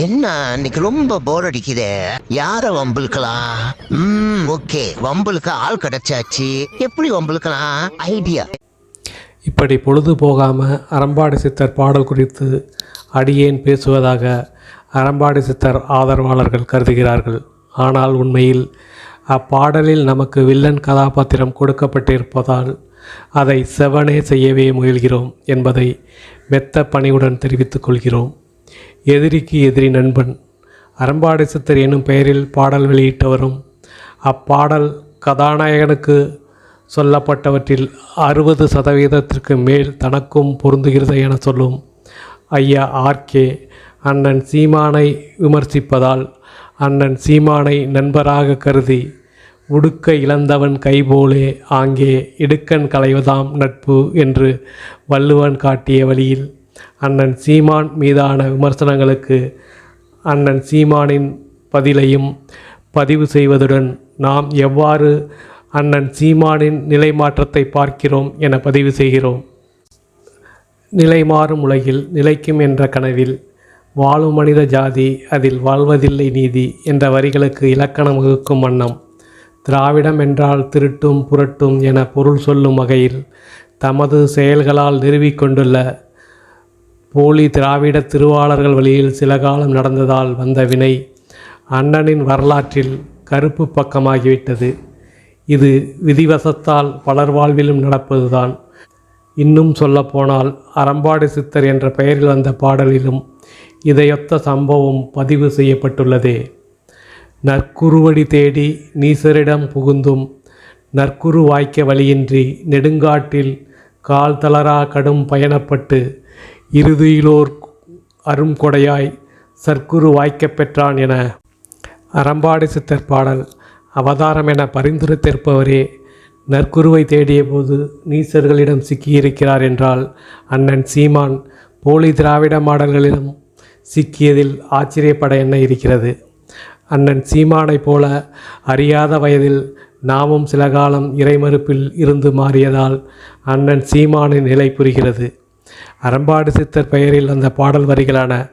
என்ன இன்னைக்கு ரொம்ப போர் அடிக்குதே? யார வம்புழுக்கலாம்? ம் ஓகே வம்புழுக்க ஆள் கிடைச்சாச்சு. எப்படி வம்புழுக்கலாம்? ஐடியா. இப்படி பொழுது போகாமல் அரம்பாடி சித்தர் பாடல் குறித்து அடியேன் பேசுவதாக அறம்பாடி சித்தர் ஆதரவாளர்கள் கருதுகிறார்கள். ஆனால் உண்மையில் அப்பாடலில் நமக்கு வில்லன் கதாபாத்திரம் கொடுக்கப்பட்டிருப்பதால் அதை செவனே செய்யவே முயல்கிறோம் என்பதை மெத்த பணியுடன் தெரிவித்துக் கொள்கிறோம். எதிரிக்கு எதிரி நண்பன். அறம்பாடி சித்தர் எனும் பெயரில் பாடல் வெளியிட்டவரும் அப்பாடல் கதாநாயகனுக்கு சொல்லப்பட்டவற்றில் அறுபது சதவீதத்திற்கு மேல் தனக்கும் பொருந்துகிறது என சொல்லும் ஐயா ஆர்கே அண்ணன் சீமானை விமர்சிப்பதால் அண்ணன் சீமானை நண்பராக கருதி உடுக்க இழந்தவன் கைபோலே ஆங்கே இடுக்கண் களைவதாம் நட்பு என்று வள்ளுவன் காட்டிய வழியில் அண்ணன் சீமான் மீதான விமர்சனங்களுக்கு அண்ணன் சீமானின் பதிலையும் பதிவு செய்வதுடன் நாம் எவ்வாறு அண்ணன் சீமானின் நிலை மாற்றத்தை பார்க்கிறோம் என பதிவு செய்கிறோம். நிலை மாறும் உலகில் நிலைக்கும் என்ற கனவில் வாழும் மனித ஜாதி அதில் வாழ்வதில்லை நீதி என்ற வரிகளுக்கு இலக்கணம் வகுக்கும் வண்ணம். திராவிடம் என்றால் திருட்டும் புரட்டும் என பொருள் சொல்லும் வகையில் தமது செயல்களால் நிறுவிக்கொண்டுள்ள போலி திராவிட திருவாளர்கள் வழியில் சில காலம் நடந்ததால் வந்த வினை அண்ணனின் வரலாற்றில் கருப்பு பக்கமாகிவிட்டது. இது விதிவசத்தால் பலர் வாழ்விலும் நடப்பதுதான். இன்னும் சொல்லப்போனால் அறம்பாடு சித்தர் என்ற பெயரில் வந்த பாடலிலும் இதையொத்த சம்பவம் பதிவு செய்யப்பட்டுள்ளதே. நற்குருவடி தேடி நீசரிடம் புகுந்தும் நற்குரு வாய்க்க வழியின்றி நெடுங்காட்டில் கால் தளரா கடும் பயணப்பட்டு இறுதியிலோர் அரும்கொடையாய் சர்க்குரு வாய்க்கப் பெற்றான் என அறம்பாடி சித்தர் பாடல் அவதாரம் என பரிந்துரைத்திருப்பவரே நற்குருவை தேடிய போது நீசர்களிடம் சிக்கியிருக்கிறார் என்றால் அண்ணன் சீமான் போலி திராவிட மாடல்களிடம் சிக்கியதில் ஆச்சரியப்பட என்ன இருக்கிறது? அண்ணன் சீமானைப் போல அறியாத வயதில் நாமும் சில காலம் இறைமறுப்பில் இருந்து மாறியதால் அண்ணன் சீமானின் நிலை புரிகிறது. அரம்பாடு சித்தர் பெயரில் அந்த பாடல் வரிகளான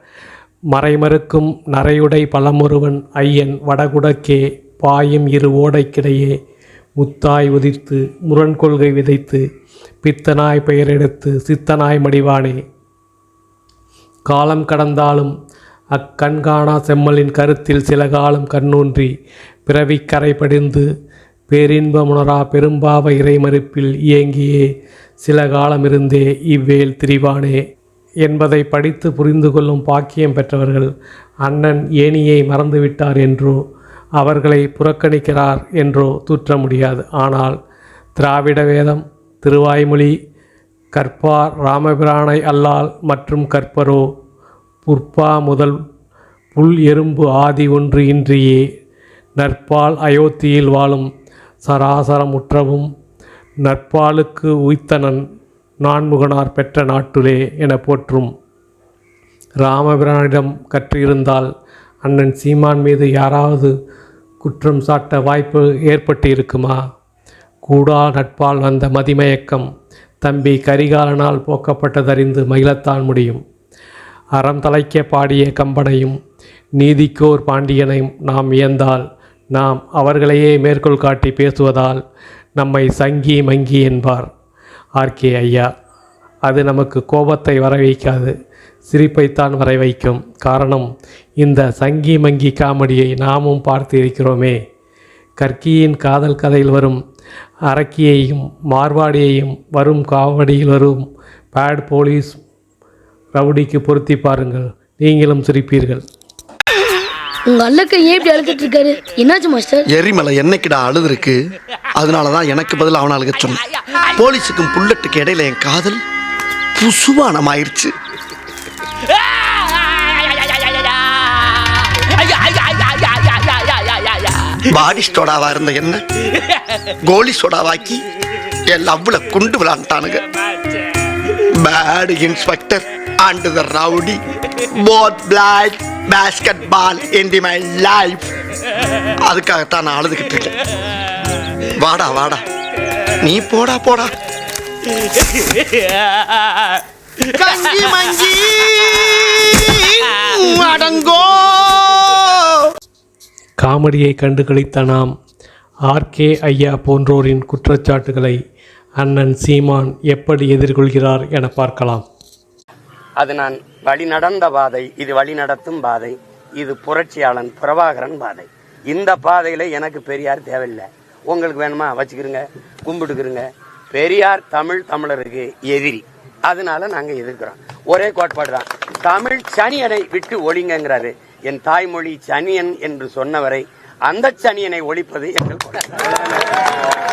மறைமறுக்கும் நரையுடை பழமுருவன் ஐயன் வடகுடக்கே பாயும் இரு ஓடைக்கிடையே முத்தாய் உதித்து முரண் கொள்கை விதைத்து பித்தனாய் பெயரெடுத்து சித்தனாய் மடிவானே. காலம் கடந்தாலும் அக்கண்காணா செம்மலின் கருத்தில் சில காலம் கண்ணூன்றி பிறவிக்கரை கரைபடிந்து பேரின்பமுணரா பெரும்பாவ இறைமறுப்பில் இயங்கியே சில காலமிருந்தே இவ்வேல் திரிவானே. என்பதை படித்து புரிந்து கொள்ளும் பாக்கியம் பெற்றவர்கள் அண்ணன் ஏனியை மறந்துவிட்டார் என்றோ அவர்களை புறக்கணிக்கிறார் என்றோ தூற்ற முடியாது. ஆனால் திராவிட வேதம் திருவாய்மொழி கற்பார் ராமபிரானை அல்லால் மற்றும் கற்பரோ புற்பா முதல் புல் எறும்பு ஆதி ஒன்று இன்றியே நற்பால் அயோத்தியில் வாழும் சராசரமுற்றவும் நற்பாலுக்கு உய்த்தனன் நான்முகனார் பெற்ற நாட்டுலே என போற்றும். ராமபிரானிடம் கற்றிருந்தால் அண்ணன் சீமான் மீது யாராவது குற்றம் சாட்ட வாய்ப்பு ஏற்பட்டு இருக்குமா கூடா நட்பால் வந்த மதிமயக்கம் தம்பி கரிகாலனால் போக்கப்பட்டதறிந்து மகிழத்தான் முடியும். அறம் தலைக்க பாடிய கம்பனையும் நீதிக்கோர் பாண்டியனையும் நாம் இயந்தால் நாம் அவர்களையே மேற்கோள் காட்டி பேசுவதால் நம்மை சங்கி மங்கி என்பார். ஆர்கே ஐயா அது நமக்கு கோபத்தை வர வைக்காது சிரிப்பைத்தான் வர வைக்கும் காரணம் இந்த சங்கி மங்கி காமெடியை நாமும் பார்த்து இருக்கிறோமே கர்க்கியின் காதல் கதையில் வரும் அரக்கியையும் மார்வாடியையும் வரும் காவடியில் வரும் பேட் போலீஸ் ரவுடிக்கு பொருத்தி பாருங்கள். நீங்களும் சிரிப்பீர்கள். உங்க அல்லக்க ஏன் இப்படி அழுதுட்டு இருக்காரு? என்னாச்சு மாஸ்டர்? எரிமலை என்னைக்குடா அழுதுருக்கு? அதனாலதான் எனக்கு பதில் அவனை அழுக சொன்னேன். போலீஸுக்கும் புல்லட்டுக்கு இடையில என் காதல் புசுவானம் ஆயிடுச்சு பாடி சோடாவா இருந்த என்ன? கோலி சோடாவாக்கி என் லவ்ல குண்டு விளாண்டானுங்க. Bad inspector and the rowdy both black basketball in the my life அதுக்காகத்தான் நான் அழுதுகிட்டு இருக்கேன். வாடா வாடா. நீ போடா போடா. கஞ்சி மஞ்சி அடங்கோ. காமெடியை கண்டு களித்த நாம் ஆர்கே ஐயா போன்றோரின் குற்றச்சாட்டுகளை அண்ணன் சீமான் எப்படி எதிர்கொள்கிறார் என பார்க்கலாம். அது நான் வழி நடந்த பாதை இது வழி நடத்தும் பாதை இது புரட்சியாளன் பிரபாகரன் பாதை. இந்த பாதையில் எனக்கு பெரியார் தேவையில்லை. உங்களுக்கு வேணுமா? வச்சுக்கிருங்க கும்பிட்டுக்கிறங்க பெரியார் தமிழ் தமிழருக்கு எதிரி. அதனால நாங்க எதிர்க்கிறோம். ஒரே கோட்பாடு தான். தமிழ் சனியனை விட்டு ஒழிங்கிறாரு என் தாய்மொழி சனியன் என்று சொன்னவரை அந்த சனியனை ஒழிப்பது எங்கள் கோட்பாடு.